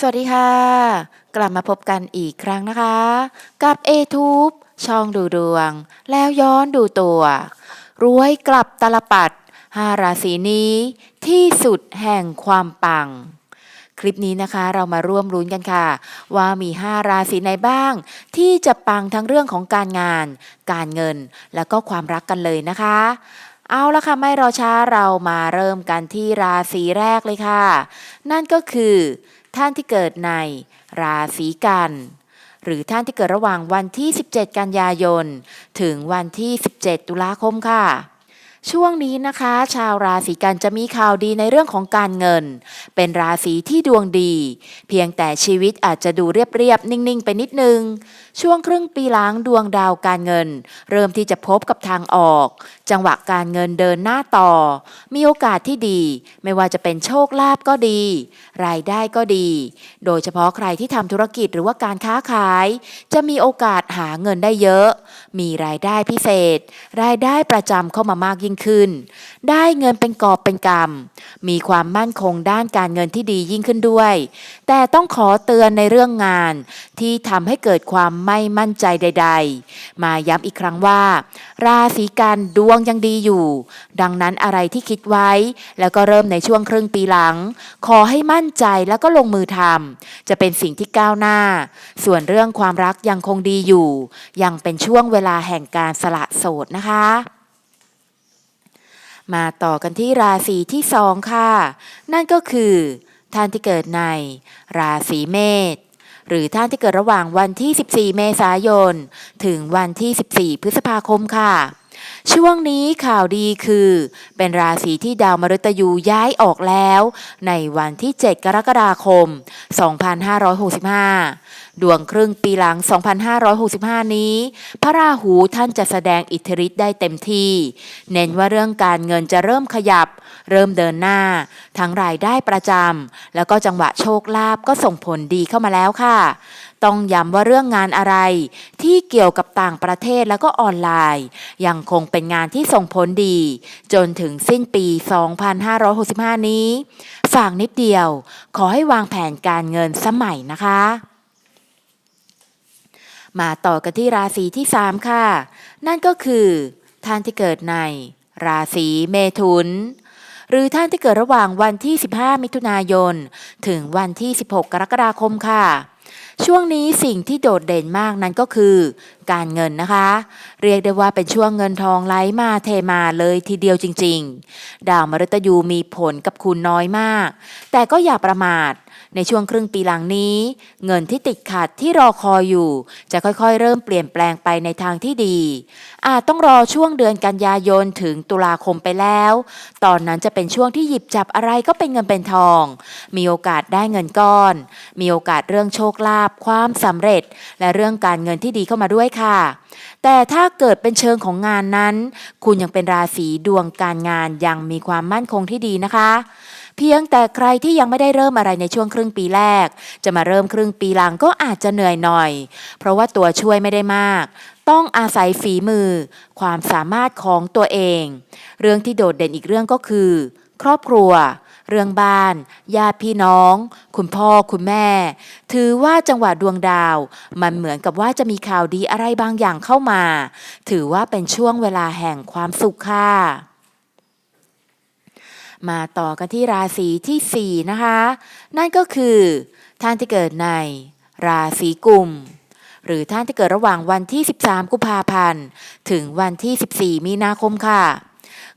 สวัสดีค่ะ กลับมาพบกันอีกครั้งนะคะ กับ a t u b e ช่องดูดวง แล้วย้อนดูตัว รวยกลับตลปัดห้าราศีนี้ ที่สุดแห่งความปัง คลิปนี้นะคะเรามาร่วมรุ้นกันค่ะ ว่ามี 5 ราศีไหนบ้าง ที่จะปังทั้งเรื่องของการงาน การเงิน แล้วก็ความรักกันเลยนะคะ เอาละค่ะไม่รอช้าเรามาเริ่มกันที่ราศีแรกเลยค่ะ นั่นก็คือ ท่านที่เกิดในราศีกัน หรือท่านที่เกิดระหว่างวันที่ 17 กันยายน ถึงวันที่ 17 ตุลาคมค่ะช่วงนี้นะคะ ชาวราศีกันจะมีข่าวดีในเรื่องของการเงิน เป็นราศีที่ดวงดี เพียงแต่ชีวิตอาจจะดูเรียบๆ นิ่ง ๆ ไปนิดนึง ช่วงครึ่งปีหลังดวงดาวการเงิน เริ่มที่จะพบกับทางออก จังหวะการเงินเดินหน้าต่อ มีโอกาสที่ดี ไม่ว่าจะเป็นโชคลาภก็ดี รายได้ก็ดี โดยเฉพาะใครที่ทำธุรกิจหรือว่าการค้าขาย จะมีโอกาสหาเงินได้เยอะ มีรายได้พิเศษ รายได้ประจำเข้ามามากยิ่งขึ้น ได้เงินเป็นกอบเป็นกำมีความมั่นคงด้านการเงินที่ดียิ่งขึ้นด้วย แต่ต้องขอเตือนในเรื่องงานที่ทำให้เกิดความไม่มั่นใจใด ๆ มาย้ำอีกครั้งว่า ราศีกันดวงยังดีอยู่ ดังนั้นอะไรที่คิดไว้ แล้วก็เริ่มในช่วงครึ่งปีหลัง ขอให้มั่นใจแล้วก็ลงมือทำจะเป็นสิ่งที่ก้าวหน้า ส่วนเรื่องความรักยังคงดีอยู่ ยังเป็นช่วงเวลาแห่งการสละโสดนะคะมาต่อกันที่ราศีที่สองค่ะ นั่นก็คือท่านที่เกิดในราศีเมษ หรือท่านที่เกิดระหว่างวันที่ 14 เมษายน ถึงวันที่ 14 พฤษภาคมค่ะ ช่วงนี้ข่าวดีคือ เป็นราศีที่ดาวมฤตยูย้ายออกแล้ว ในวันที่ 7 กรกฎาคม 2565 ดวงครึ่งปีหลัง 2565 นี้ พระราหูท่านจะแสดงอิทธิฤทธิ์ได้เต็มที่ เน้นว่าเรื่องการเงินจะเริ่มขยับ เริ่มเดินหน้า ทั้งรายได้ประจำแล้วก็จังหวะโชคลาภก็ส่งผลดีเข้ามาแล้วค่ะ ต้องย้ำว่าเรื่องงานอะไร ที่เกี่ยวกับต่างประเทศแล้วก็ออนไลน์ ยังคงเป็นงานที่ส่งผลดี จนถึงสิ้นปี 2565 นี้ ฝากนิดเดียว ขอให้วางแผนการเงินสมัยนะคะ มาต่อกันที่ราศีที่ 3 ค่ะ นั่นก็คือ ท่านที่เกิดใน ราศีเมถุนหรือท่านที่เกิดระหว่างวันที่ 15 มิถุนายน ถึงวันที่ 16 กรกฎาคมค่ะ ช่วงนี้สิ่งที่โดดเด่นมากนั้นก็คือ การเงินนะคะ เรียกได้ว่าเป็นช่วงเงินทองไหลมาเทมาเลยทีเดียวจริง ๆ ดาวมฤตยูมีผลกับคุณน้อยมาก แต่ก็อย่าประมาท ในช่วงครึ่งปีหลังนี้ เงินที่ติดขัดที่รอคอยอยู่ จะค่อยๆ เริ่มเปลี่ยนแปลงไปในทางที่ดี อาจต้องรอช่วงเดือนกันยายนถึงตุลาคมไปแล้ว ตอนนั้นจะเป็นช่วงที่หยิบจับอะไรก็เป็นเงินเป็นทอง มีโอกาสได้เงินก้อน มีโอกาสเรื่องโชคลาภความสำเร็จ และเรื่องการเงินที่ดีเข้ามาด้วยค่ะ แต่ถ้าเกิดเป็นเชิงของงานนั้น คุณยังเป็นราศีดวงการงานยังมีความมั่นคงที่ดีนะคะ เพียงแต่ใครที่ยังไม่ได้เริ่มอะไรในช่วงครึ่งปีแรก จะมาเริ่มครึ่งปีหลังก็อาจจะเหนื่อยหน่อย เพราะว่าตัวช่วยไม่ได้มากต้องอาศัยฝีมือ ความสามารถของตัวเอง เรื่องที่โดดเด่นอีกเรื่องก็คือ ครอบครัว เรื่องบ้านญาติพี่น้อง คุณพ่อคุณแม่ ถือว่าจังหวะดวงดาว มันเหมือนกับว่าจะมีข่าวดีอะไรบางอย่างเข้ามา ถือว่าเป็นช่วงเวลาแห่งความสุขค่ะ มาต่อกันที่ราศีที่ 4 นะคะ นั่นก็คือท่านที่เกิดในราศีกุม หรือท่านที่เกิดระหว่างวันที่ 13 กุมภาพันธ์ ถึงวันที่ 14 มีนาคมค่ะ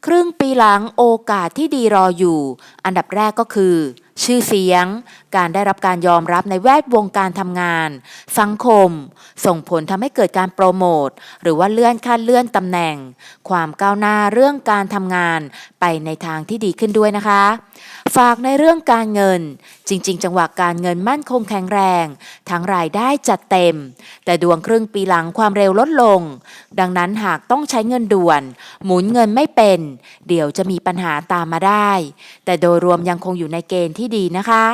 ครึ่งปีหลังโอกาสที่ดีรออยู่ อันดับแรกก็คือชื่อเสียง การได้รับการยอมรับในแวดวงการทำงาน สังคม ส่งผลทำให้เกิดการโปรโมท หรือว่าเลื่อนขั้นเลื่อนตำแหน่ง ความก้าวหน้าเรื่องการทำงานไปในทางที่ดีขึ้นด้วยนะคะ ฝากในเรื่องการเงิน จริง ๆ จังหวะการเงินมั่นคงแข็งแรง ทั้งรายได้จัดเต็ม แต่ดวงครึ่งปีหลังความเร็วลดลง ดังนั้นหากต้องใช้เงินด่วน หมุนเงินไม่เป็น เดี๋ยวจะมีปัญหาตามมาได้ แต่โดยรวมยังคงอยู่ในเกณฑ์ที่ดีนะคะ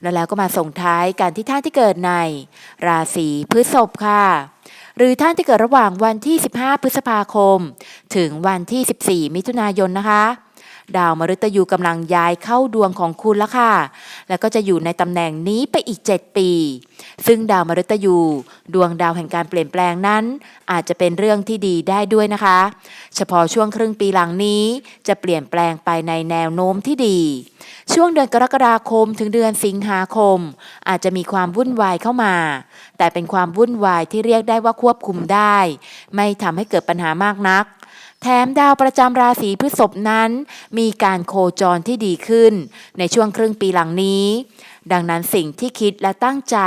แล้วแล้วก็มาส่งท้ายกันที่ท่านที่เกิดใน ราศีพฤษภค่ะ หรือท่านที่เกิดระหว่างวันที่ 15 พฤษภาคม ถึงวันที่ 14 มิถุนายนนะคะ ดาวมฤตยูกำลังย้ายเข้าดวงของคุณแล้วค่ะ แล้วก็จะอยู่ในตำแหน่งนี้ไปอีก 7 ปี ซึ่งดาวมฤตยู ดวงดาวแห่งการเปลี่ยนแปลงนั้น อาจจะเป็นเรื่องที่ดีได้ด้วยนะคะ เฉพาะช่วงครึ่งปีหลังนี้จะเปลี่ยนแปลงไปในแนวโน้มที่ดี ช่วงเดือนกรกฎาคมถึงเดือนสิงหาคม อาจจะมีความวุ่นวายเข้ามา แต่เป็นความวุ่นวายที่เรียกได้ว่าควบคุมได้ ไม่ทำให้เกิดปัญหามากนัก แถมดาวประจำราศีพฤษภนั้น มีการโคจรที่ดีขึ้น ในช่วงครึ่งปีหลังนี้ ดังนั้นสิ่งที่คิดและตั้งใจ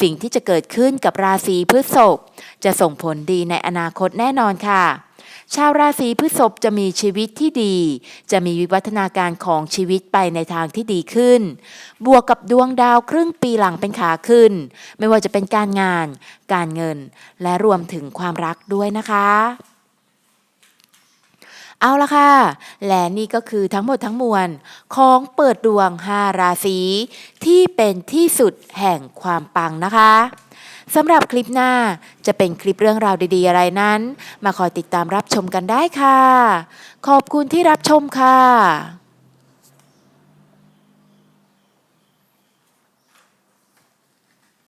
สิ่งที่จะเกิดขึ้นกับราศีพฤษภจะส่งผลดีในอนาคตแน่นอนค่ะชาวราศีพฤษภจะมีชีวิตที่ดี จะมีวิวัฒนาการของชีวิตไปในทางที่ดีขึ้น บวกกับดวงดาวครึ่งปีหลังเป็นขาขึ้น ไม่ว่าจะเป็นการงาน การเงิน และรวมถึงความรักด้วยนะคะ เอาละค่ะ และนี่ก็คือทั้งหมดทั้งมวล ของเปิดดวง5ราศีที่เป็นที่สุดแห่งความปังนะคะสำหรับคลิปหน้าจะเป็นคลิปเรื่องราวดีๆอะไรนั้น มาคอยติดตามรับชมกันได้ค่ะ ขอบคุณที่รับชมค่ะ